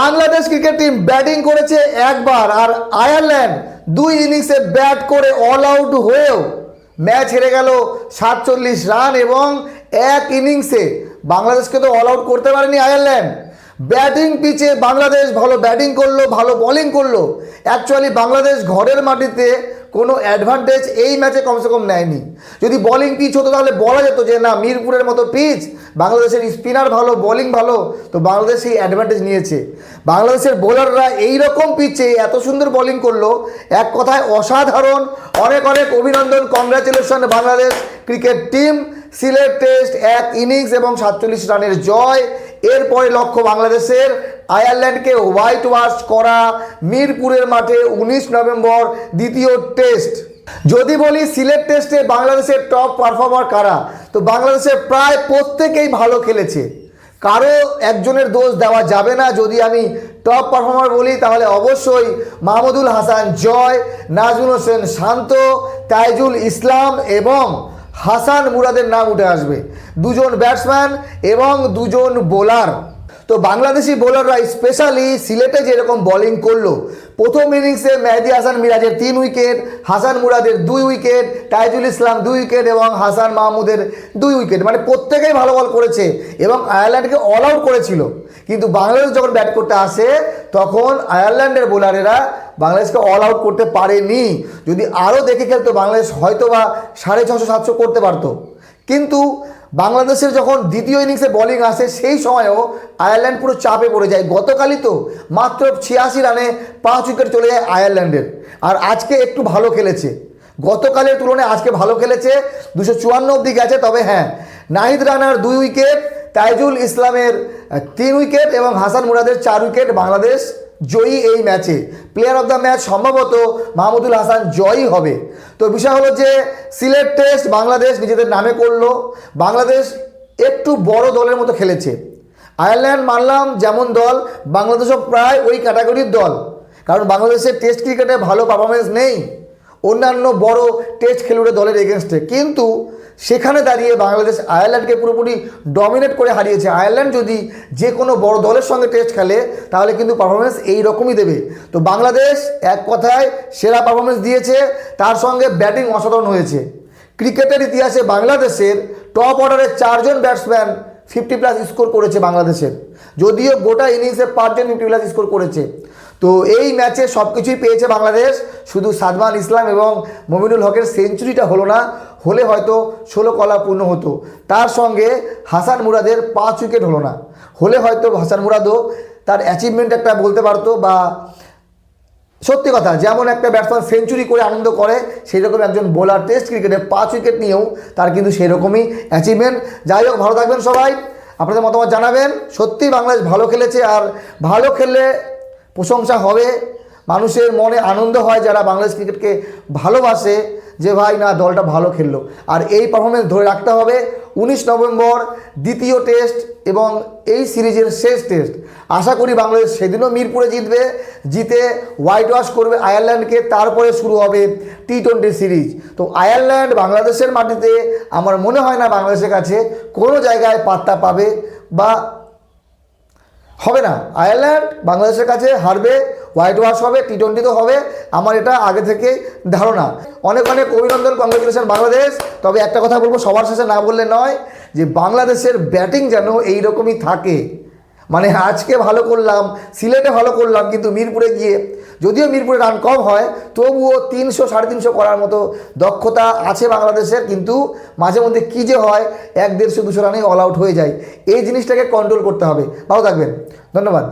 Bangladesh cricket team batting করেছে একবার আর Ireland দুই ইনিংসে ব্যাট করে অল আউট হয়েও ম্যাচ হেরে গেল সাতচল্লিশ রান এবং এক ইনিংসে। বাংলাদেশকে তো অল আউট করতে পারেনি আয়ারল্যান্ড। ব্যাটিং পিচে বাংলাদেশ ভালো ব্যাটিং করল, ভালো বলিং করল। অ্যাকচুয়ালি বাংলাদেশ ঘরের মাটিতে কোনো অ্যাডভান্টেজ এই ম্যাচে কমসে কম নেয়নি। যদি বোলিং পিচ হতো তাহলে বলা যেত যে, না, মিরপুরের মতো পিচ বাংলাদেশের স্পিনার ভালো বোলিং ভালো। তো বাংলাদেশ সেই অ্যাডভান্টেজ নিয়েছে। বাংলাদেশের বোলাররা এই রকম পিচে এত সুন্দর বোলিং করল। এক কথায় অসাধারণ। অনেক অনেক অভিনন্দন। Congratulation Bangladesh cricket team Sylhet test এক ইনিংস এবং সাতচল্লিশ রানের জয়। এরপরে লক্ষ্য বাংলাদেশের। আয়ারল্যান্ডকে হোয়াইট ওয়াশ করা মিরপুরের মাঠে উনিশ নভেম্বর দ্বিতীয় টেস্ট। যদি বলি সিলেট টেস্টে বাংলাদেশের টপ পারফর্মার কারা, তো বাংলাদেশের প্রায় প্রত্যেকেই ভালো খেলেছে। কারও একজনের দোষ দেওয়া যাবে না। যদি আমি টপ পারফর্মার বলি, তাহলে অবশ্যই মাহমুদুল হাসান জয়, নাজমুল হোসেন শান্ত, তাইজুল ইসলাম এবং হাসান মুরাদের নাম উঠে আসবে। দুজন ব্যাটসম্যান এবং দুজন বোলার তো বাংলাদেশি বোলাররা স্পেশালি সিলেটে যেরকম বোলিং করল, প্রথম ইনিংসে মেহেদি হাসান মিরাজের তিন উইকেট হাসান মুরাদের দুই উইকেট তাইজুল ইসলাম দুই উইকেট এবং হাসান মাহমুদের দুই উইকেট মানে প্রত্যেকেই ভালো বল করেছে এবং আয়ারল্যান্ডকে অল আউট করেছিল। কিন্তু বাংলাদেশ যখন ব্যাট করতে আসে, তখন আয়ারল্যান্ডের বোলারেরা বাংলাদেশকে অল আউট করতে পারেনি। যদি আরও দেখে খেলতো, বাংলাদেশ হয়তো বা সাড়ে ছশো সাতশো করতে পারতো। কিন্তু বাংলাদেশের যখন দ্বিতীয় ইনিংসে বোলিং আসে, সেই সময়ও আয়ারল্যান্ড পুরো চাপে পড়ে যায়। গতকালই তো মাত্র ছিয়াশি রানে পাঁচ উইকেট চলে যায় আয়ারল্যান্ডের আর আজকে একটু ভালো খেলেছে। গতকালের তুলনায় আজকে ভালো খেলেছে, দুশো চুয়ান্ন অব্দি গেছে, তবে হ্যাঁ নাহিদ রানার দুই উইকেট তাইজুল ইসলামের তিন উইকেট এবং হাসান মুরাদের চার উইকেট বাংলাদেশ জয়ী এই ম্যাচে। প্লেয়ার অফ দ্য ম্যাচ সম্ভবত মাহমুদুল হাসান জয়ী হবে। তো বিষয় হলো যে, সিলেট টেস্ট বাংলাদেশ নিজেদের নামে করল। বাংলাদেশ একটু বড় দলের মতো খেলেছে। আয়ারল্যান্ড মানলাম যেমন দল, বাংলাদেশও প্রায় ওই ক্যাটাগরির দল। কারণ বাংলাদেশের টেস্ট ক্রিকেটে ভালো পারফরমেন্স নেই। অন্যান্য বড় টেস্ট খেলুড়ে দলের এগেনস্টে কিন্তু সেখানে দাঁড়িয়ে বাংলাদেশ আয়ারল্যান্ডকে পুরোপুরি ডমিনেট করে হারিয়েছে। আয়ারল্যান্ড যদি যে কোনো বড় দলের সঙ্গে টেস্ট খেলে, তাহলে কিন্তু পারফরমেন্স এই রকমই দেবে। তো বাংলাদেশ এক কথায় সেরা পারফরমেন্স দিয়েছে, তার সঙ্গে ব্যাটিং অসাধারণ হয়েছে। ক্রিকেটের ইতিহাসে বাংলাদেশের টপ অর্ডারের চারজন ব্যাটসম্যান ফিফটি প্লাস স্কোর করেছে বাংলাদেশের। যদিও গোটা ইনিংসে পাঁচজন ফিফটি প্লাস স্কোর করেছে। তো এই ম্যাচে সব কিছুই পেয়েছে বাংলাদেশ। শুধু সাদমান ইসলাম এবং মমিনুল হকের সেঞ্চুরিটা হলো না, হলে হয়তো ষোলো কলা পূর্ণ হতো। তার সঙ্গে হাসান মুরাদের পাঁচ উইকেট হলো না। হলে হয়তো হাসান মুরাদও তার অ্যাচিভমেন্ট একটা বলতে পারতো বা সত্যি কথা, যেমন একটা ব্যাটসম্যান সেঞ্চুরি করে আনন্দ করে সেই রকম একজন বোলার টেস্ট ক্রিকেটে পাঁচ উইকেট নিয়েও তার কিন্তু সেই রকমই অ্যাচিভমেন্ট যাই হোক, ভালো থাকবেন সবাই। আপনাদের মতামত জানাবেন। সত্যি বাংলাদেশ ভালো খেলেছে আর ভালো খেললে প্রশংসা হবে। মানুষের মনে আনন্দ হয় যারা বাংলাদেশ ক্রিকেটকে ভালোবাসে যে ভাই না, দলটা ভালো খেললো। আর এই পারফরমেন্স ধরে রাখতে হবে। উনিশ নভেম্বর দ্বিতীয় টেস্ট এবং এই সিরিজের শেষ টেস্ট আশা করি বাংলাদেশ সেদিনও মিরপুরে জিতবে। জিতে হোয়াইট ওয়াশ করবে আয়ারল্যান্ডকে। তারপরে শুরু হবে টি টোয়েন্টি সিরিজ। তো আয়ারল্যান্ড বাংলাদেশের মাটিতে, আমার মনে হয় না বাংলাদেশের কাছে কোনো জায়গায় পাত্তা পাবে বা হবে না। আয়ারল্যান্ড বাংলাদেশের কাছে হারবে, হোয়াইট ওয়াশ হবে টি টোয়েন্টি তো হবে। আমার এটা আগে থেকে ধারণা। অনেক অনেক অভিনন্দন কংগ্রেচুলেশন বাংলাদেশ। তবে একটা কথা বলব, সবার শেষে না বললে নয় যে বাংলাদেশের ব্যাটিং যেন এই রকমই থাকে। মানে আজকে ভালো করলাম, সিলেটে ভালো করলাম, কিন্তু মিরপুরে গিয়ে যদিও মিরপুরে রান কম হয়, তবুও তিনশো, সাড়ে তিনশো করার মতো দক্ষতা আছে বাংলাদেশের কিন্তু মাঝে মধ্যে কী যে হয়, এক দেড়শো, দুশো রানেই অল আউট হয়ে যায়। এই জিনিসটাকে কন্ট্রোল করতে হবে। ভালো থাকবেন। ধন্যবাদ।